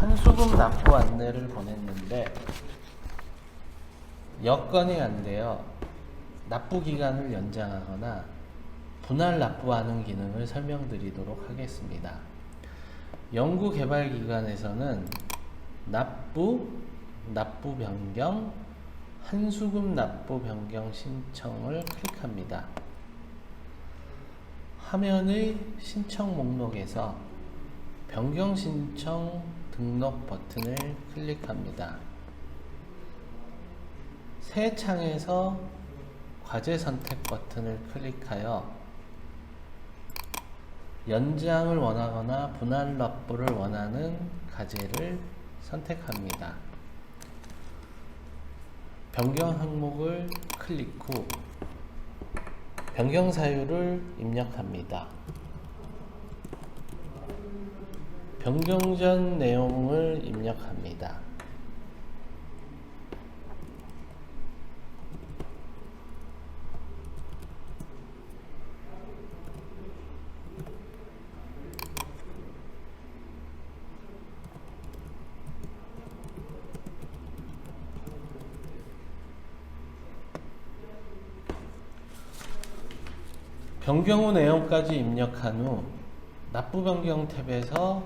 한수금 납부 안내를 보냈는데 여건이 안 돼요. 납부 기간을 연장하거나 분할 납부하는 기능을 설명드리도록 하겠습니다. 연구 개발 기관에서는 납부, 납부 변경, 한수금 납부 변경 신청을 클릭합니다. 화면의 신청 목록에서 변경 신청 등록 버튼을 클릭합니다. 새 창에서 과제 선택 버튼을 클릭하여 연장을 원하거나 분할 납부를 원하는 과제를 선택합니다. 변경 항목을 클릭 후 변경 사유를 입력합니다. 변경 전 내용을 입력합니다. 변경 후 내용까지 입력한 후 납부 변경 탭에서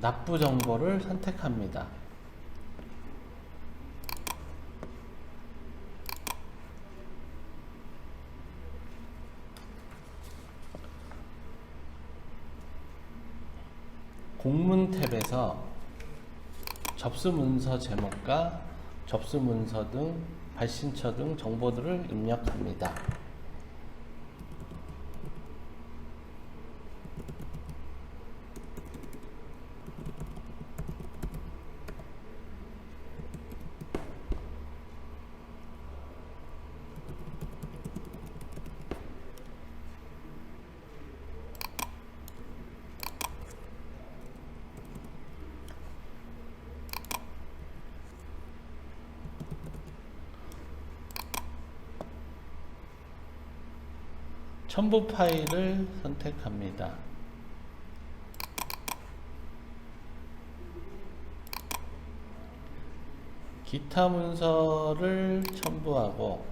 납부 정보를 선택합니다. 공문 탭에서 접수 문서 제목과 접수 문서 등 발신처 등 정보들을 입력합니다. 첨부 파일을 선택합니다. 기타 문서를 첨부하고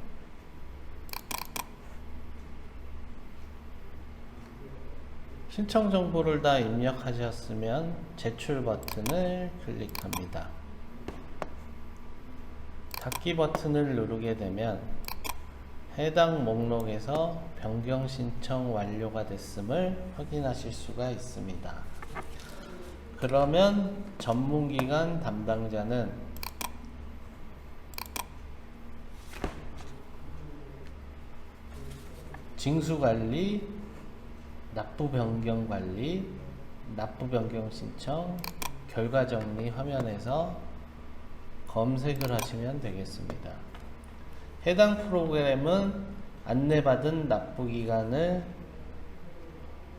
신청 정보를 다 입력하셨으면 제출 버튼을 클릭합니다. 닫기 버튼을 누르게 되면 해당 목록에서 변경 신청 완료가 됐음을 확인하실 수가 있습니다. 그러면 전문기관 담당자는 징수관리, 납부 변경 관리, 납부 변경 신청, 결과 정리 화면에서 검색을 하시면 되겠습니다. 해당 프로그램은 안내받은 납부 기간을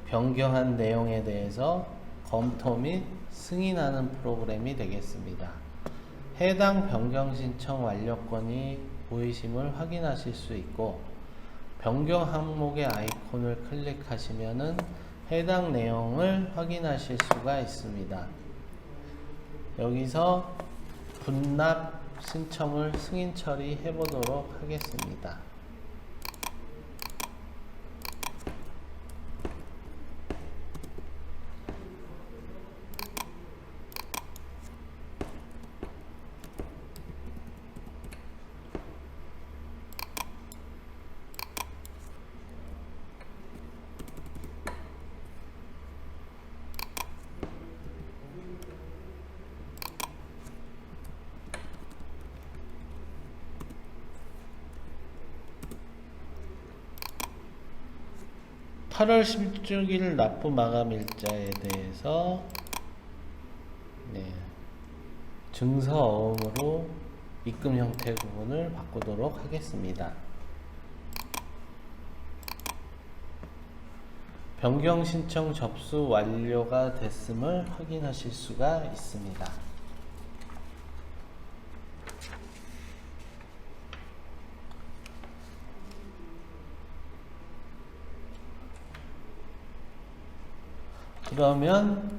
변경한 내용에 대해서 검토 및 승인하는 프로그램이 되겠습니다. 해당 변경 신청 완료권이 보이심을 확인하실 수 있고 변경 항목의 아이콘을 클릭하시면은 해당 내용을 확인하실 수가 있습니다. 여기서 분납 신청을 승인 처리해 보도록 하겠습니다. 팔월 16일 납부 마감 일자에 대해서 네, 증서 어음으로 입금 형태 부분을 바꾸도록 하겠습니다. 변경 신청 접수 완료가 됐음을 확인하실 수가 있습니다. 그러면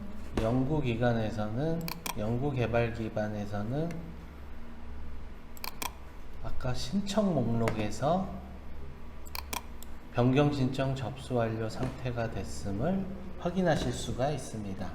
연구기관에서는 연구개발 기반에서는 아까 신청 목록에서 변경 신청 접수 완료 상태가 됐음을 확인하실 수가 있습니다.